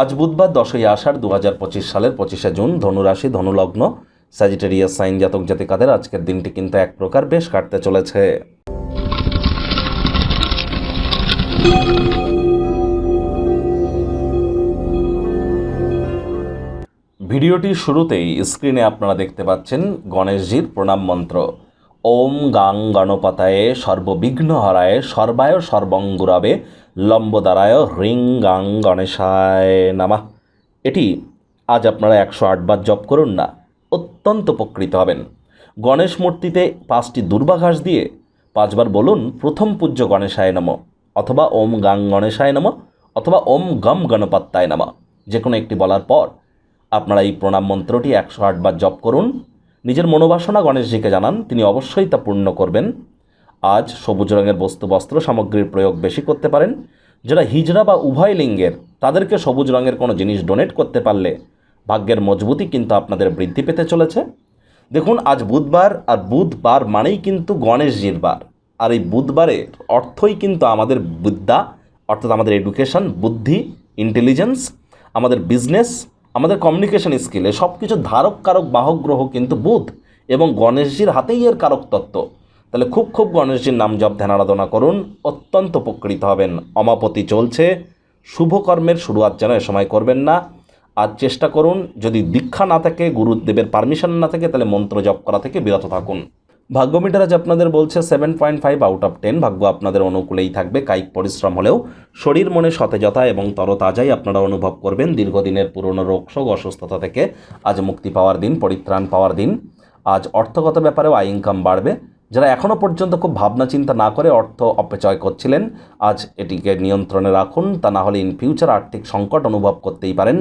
আজ বুধবার দশই আষাঢ় দু হাজার পঁচিশ সালের পঁচিশে জুন ধনুরাশি, ধনুলগ্ন স্যাজিটেরিয়াস সাইন জাতক জাতিকাদের আজকের দিনটি কিন্তু এক প্রকার বেশ কাটতে চলেছে। ভিডিওটির শুরুতেই স্ক্রিনে আপনারা দেখতে পাচ্ছেন গণেশজির প্রণাম মন্ত্র। ওম গাং গণপতায়ে সর্ববিঘ্ন হরায় সর্বায় সর্বঙ্গুরাবে লম্বদারায় হ্রিং গাং গণেশায় নামা। এটি আজ আপনারা একশো আটবার জপ করুন না, অত্যন্ত উপকৃত হবেন। গণেশ মূর্তিতে পাঁচটি দুর্বাঘাস দিয়ে পাঁচবার বলুন, প্রথম পূজ্য গণেশায় নম অথবা, ওম গাং গণেশায় নম অথবা, ওম গম গণপত্তায় নম যে কোনো একটি বলার পর আপনারা এই প্রণাম মন্ত্রটি একশো আটবার জপ করুন। নিজের মনোবাসনা গণেশজিকে জানান, তিনি অবশ্যই তা পূর্ণ করবেন। আজ সবুজ রঙের বস্তু বস্ত্র সামগ্রীর প্রয়োগ বেশি করতে পারেন। যারা হিজড়া বা উভয় লিঙ্গের, তাদেরকে সবুজ রঙের কোনো জিনিস ডোনেট করতে পারলে ভাগ্যের মজবুতি কিন্তু আপনাদের বৃদ্ধি পেতে চলেছে। দেখুন, আজ বুধবার, আর বুধবার মানেই কিন্তু গণেশজির বার। আর এই বুধবারে অর্থই কিন্তু আমাদের বিদ্যা, অর্থাৎ আমাদের এডুকেশন বুদ্ধি ইন্টেলিজেন্স আমাদের বিজনেস আমাদের কমিউনিকেশন স্কিলে সব কিছু ধারক, কারক, বাহক, গ্রহ কিন্তু বুধ এবং গণেশজির হাতেই এর কারক তত্ত্ব। তাহলে খুব খুব গণেশজির নাম জপ, ধ্যান, আরাধনা করুন, অত্যন্ত উপকৃত হবেন। অমাপতি চলছে, শুভকর্মের শুরুয়াত যেন এ সময় করবেন না। আর চেষ্টা করুন, যদি দীক্ষা না থাকে, গুরুদেবের পারমিশন না থাকে, তাহলে মন্ত্র জপ করা থেকে বিরত থাকুন। ভাগ্য মিটার আজ আপনাদের বলছে seven point five out of ten ভাগ্য আপনাদের অনুকূলেই থাকবে। কায়িক পরিশ্রম হলেও শরীর মনে সতেজতা এবং তরতাজাই আপনারা অনুভব করবেন। দীর্ঘদিনের পুরনো রোগশোক অসুস্থতা থেকে আজ মুক্তি পাওয়ার দিন, পরিত্রাণ পাওয়ার দিন। আজ অর্থগত ব্যাপারেও আয় ইনকাম বাড়বে। যারা এখনও পর্যন্ত খুব ভাবনা চিন্তা না করে অর্থ অপচয় করছিলেন, আজ এটিকে নিয়ন্ত্রণে রাখুন। তা না হলে ইন ফিউচার আর্থিক সংকট অনুভব করতেই পারেন।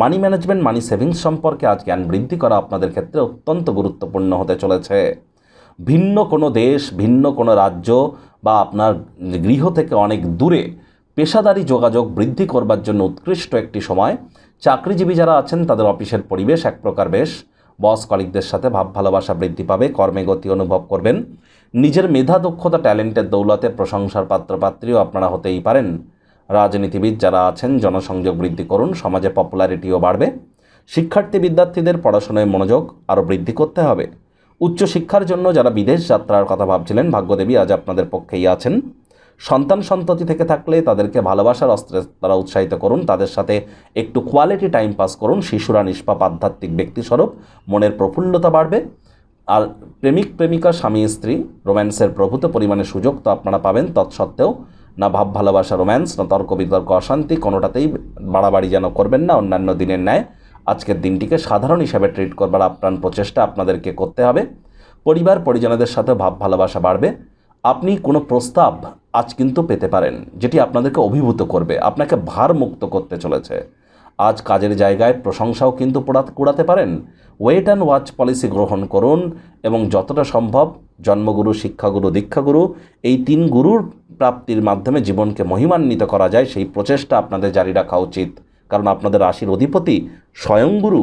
মানি ম্যানেজমেন্ট মানি সেভিংস সম্পর্কে আজ জ্ঞান বৃদ্ধি করা আপনাদের ক্ষেত্রে অত্যন্ত গুরুত্বপূর্ণ হতে চলেছে। ভিন্ন কোনো দেশ, ভিন্ন কোনো রাজ্য বা আপনার গৃহ থেকে অনেক দূরে পেশাদারি যোগাযোগ বৃদ্ধি করবার জন্য উৎকৃষ্ট একটি সময়। চাকরিজীবী যারা আছেন, তাদের অফিসের পরিবেশ এক প্রকার বেশ। বস কলিকদের সাথে ভাব ভালোবাসা বৃদ্ধি পাবে, কর্মে গতি অনুভব করবেন। নিজের মেধা, দক্ষতা, ট্যালেন্টের দৌলতে প্রশংসার পাত্রপাত্রীও আপনারা হতেই পারেন। রাজনীতিবিদ যারা আছেন, জনসংযোগ বৃদ্ধি করুন, সমাজে পপুলারিটিও বাড়বে। শিক্ষার্থী বিদ্যার্থীদের পড়াশোনায় মনোযোগ আরও বৃদ্ধি করতে হবে। উচ্চশিক্ষার জন্য যারা বিদেশ যাত্রার কথা ভাবছিলেন, ভাগ্যদেবী আজ আপনাদের পক্ষেই আছেন। সন্তান সন্ততি থেকে থাকলে তাদেরকে ভালোবাসার অস্ত্রে তারা উৎসাহিত করুন। তাদের সাথে একটু কোয়ালিটি টাইম পাস করুন। শিশুরা নিষ্পাপ, আধ্যাত্মিক ব্যক্তিস্বরূপ। মনের প্রফুল্লতা বাড়বে। আর প্রেমিক, প্রেমিকা, স্বামী, স্ত্রী, রোম্যান্সের প্রভূত পরিমাণে সুযোগ তো আপনারা পাবেন তৎসত্ত্বেও। না ভাব, ভালোবাসা, রোম্যান্স, না তর্ক, বিতর্ক, অশান্তি, কোনোটাতেই বাড়াবাড়ি যেন করবেন না। অন্যান্য দিনের ন্যায় আজকের দিনটিকে সাধারণ হিসাবে ট্রিট করবার আপ্রাণ প্রচেষ্টা আপনাদেরকে করতে হবে। পরিবার, পরিজনদের সাথে ভাব ভালোবাসা বাড়বে। আপনি কোনো প্রস্তাব আজ কিন্তু পেতে পারেন, যেটি আপনাদেরকে অভিভূত করবে, আপনাকে ভার মুক্ত করতে চলেছে। আজ কাজের জায়গায় প্রশংসাও কিন্তু কুড়াতে পারেন। ওয়েট অ্যান্ড ওয়াচ পলিসি গ্রহণ করুন এবং যতটা সম্ভব জন্মগুরু, শিক্ষাগুরু, দীক্ষাগুরু, এই তিন গুরুর প্রাপ্তির মাধ্যমে জীবনকে মহিমান্বিত করা যায়, সেই প্রচেষ্টা আপনাদের জারি রাখা উচিত। কারণ আপনাদের রাশির অধিপতি স্বয়ং গুরু।